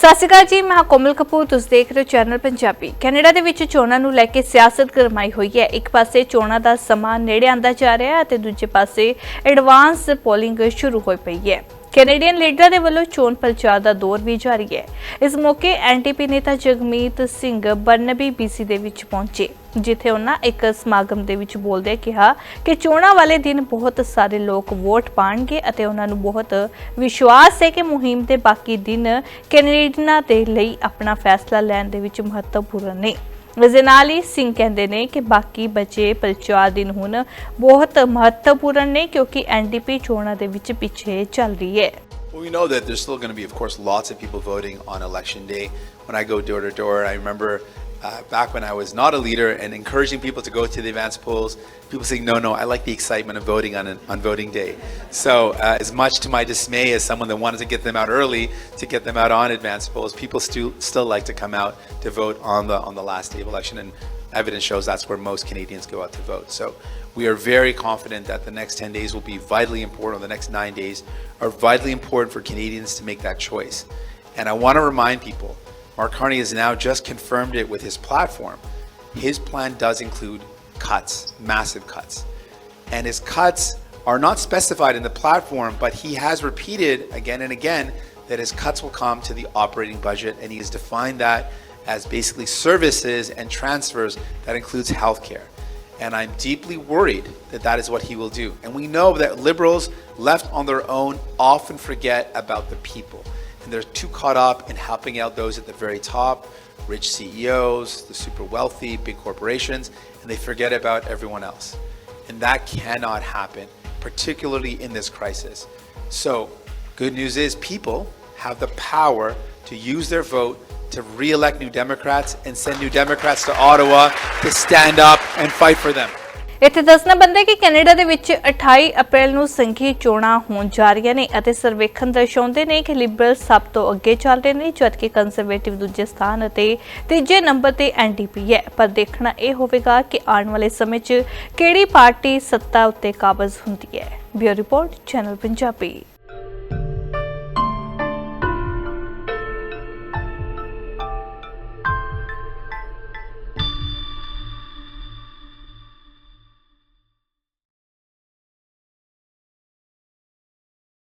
ਸਤਿ ਸ਼੍ਰੀ ਅਕਾਲ ਜੀ, ਮੈਂ ਕੋਮਲ ਕਪੂਰ, ਤੁਸੀਂ ਦੇਖ ਰਹੇ ਹੋ ਚੈਨਲ ਪੰਜਾਬੀ। ਕੈਨੇਡਾ ਦੇ ਵਿੱਚ ਚੋਣਾਂ ਨੂੰ ਲੈ ਕੇ ਸਿਆਸਤ ਗਰਮਾਈ ਹੋਈ ਹੈ। ਇੱਕ ਪਾਸੇ ਚੋਣਾਂ ਦਾ ਸਮਾਂ ਨੇੜੇ ਆਂਦਾ ਜਾ ਰਿਹਾ ਹੈ ਅਤੇ ਦੂਜੇ ਪਾਸੇ ਐਡਵਾਂਸ ਪੋਲਿੰਗ ਸ਼ੁਰੂ ਹੋਈ ਪਈ ਹੈ। ਕੈਨੇਡੀਅਨ ਲੀਡਰਾਂ ਦੇ ਵੱਲੋਂ ਚੋਣ ਪ੍ਰਚਾਰ ਦਾ ਦੌਰ ਵੀ ਜਾਰੀ ਹੈ। ਇਸ ਮੌਕੇ ਐਨਟੀਪੀ ਨੇਤਾ ਜਗਮੀਤ ਸਿੰਘ ਬਰਨਬੀ ਬੀਸੀ ਦੇ ਵਿੱਚ ਪਹੁੰਚੇ, ਜਿੱਥੇ ਉਹਨਾਂ ਇੱਕ ਸਮਾਗਮ ਦੇ ਵਿੱਚ ਬੋਲਦੇ ਕਿਹਾ ਕਿ ਚੋਣਾਂ ਵਾਲੇ ਦਿਨ ਬਹੁਤ ਸਾਰੇ ਲੋਕ ਵੋਟ ਪਾਣਗੇ ਅਤੇ ਉਹਨਾਂ ਨੂੰ ਬਹੁਤ ਵਿਸ਼ਵਾਸ ਹੈ ਕਿ ਮੁਹਿੰਮ ਦੇ ਬਾਕੀ ਦਿਨ ਕੈਨੇਡੀਅਨਾਂ ਦੇ ਲਈ ਆਪਣਾ ਫੈਸਲਾ ਲੈਣ ਦੇ ਵਿੱਚ ਮਹੱਤਵਪੂਰਨ ਨੇ। ਇਸ ਦੇ ਨਾਲ ਹੀ ਸਿੰਘ ਕਹਿੰਦੇ ਨੇ ਕਿ ਬਾਕੀ ਬਚੇ ਪ੍ਰਚਾਰ ਦਿਨ ਹੁਣ ਬਹੁਤ ਮਹੱਤਵਪੂਰਨ ਨੇ ਕਿਉਂਕਿ ਐਨਡੀਪੀ ਚੋਣਾਂ ਦੇ ਵਿੱਚ ਪਿੱਛੇ ਚੱਲ ਰਹੀ ਹੈ Well, we know that there's still going to be, of course, lots of people voting on election day. When I go door to door, I remember uh, back when I was not a leader and encouraging people to go to the advanced polls, people saying, no, no, I like the excitement of voting on, on voting day. So, uh, as much to my dismay as someone that wanted to get them out early, to get them out on advanced polls, people still, still like to come out to vote on the, on the last day of election. And evidence shows that's where most Canadians go out to vote. So, we are very confident that the next 10 days will be vitally important, or the next nine days are vitally important for Canadians to make that choice. And I want to remind people Mark Carney has now just confirmed it with his platform. His plan does include cuts, massive cuts. And his cuts are not specified in the platform, but he has repeated again and again that his cuts will come to the operating budget, and he has defined that as basically services and transfers that includes healthcare. And I'm deeply worried that that is what he will do. And we know that liberals left on their own often forget about the people. And they're too caught up in helping out those at the very top, rich CEOs, the super wealthy, big corporations, and they forget about everyone else. And that cannot happen, particularly in this crisis. So, good news is people have the power to use their vote to re elect New Democrats and send New Democrats to Ottawa to stand up and fight for them. ਇੱਥੇ ਦੱਸਣਾ ਬੰਦਾ ਕਿ Canada ਦੇ ਵਿੱਚ 28 ਅਪ੍ਰੈਲ ਨੂੰ ਸੰਘੀ ਚੋਣਾਂ ਹੋਣ ਜਾ ਰਹੀਆਂ ਨੇ ਅਤੇ ਸਰਵੇਖਣ ਦਰਸਾਉਂਦੇ ਨੇ ਕਿ ਲਿਬਰਲ ਸਭ ਤੋਂ ਅੱਗੇ ਚੱਲ ਰਹੇ ਨੇ, ਜਦਕਿ ਕੰਜ਼ਰਵੇਟਿਵ ਦੂਜੇ ਸਥਾਨ ਅਤੇ ਤੀਜੇ ਨੰਬਰ ਤੇ ਐਨਡੀਪੀ ਹੈ। ਪਰ ਦੇਖਣਾ ਇਹ ਹੋਵੇਗਾ ਕਿ ਆਉਣ ਵਾਲੇ ਸਮੇਂ 'ਚ ਕਿਹੜੀ ਪਾਰਟੀ ਸੱਤਾ ਉੱਤੇ ਕਾਬਜ਼ ਹੁੰਦੀ ਹੈ। Bureau report, channel Punjabi.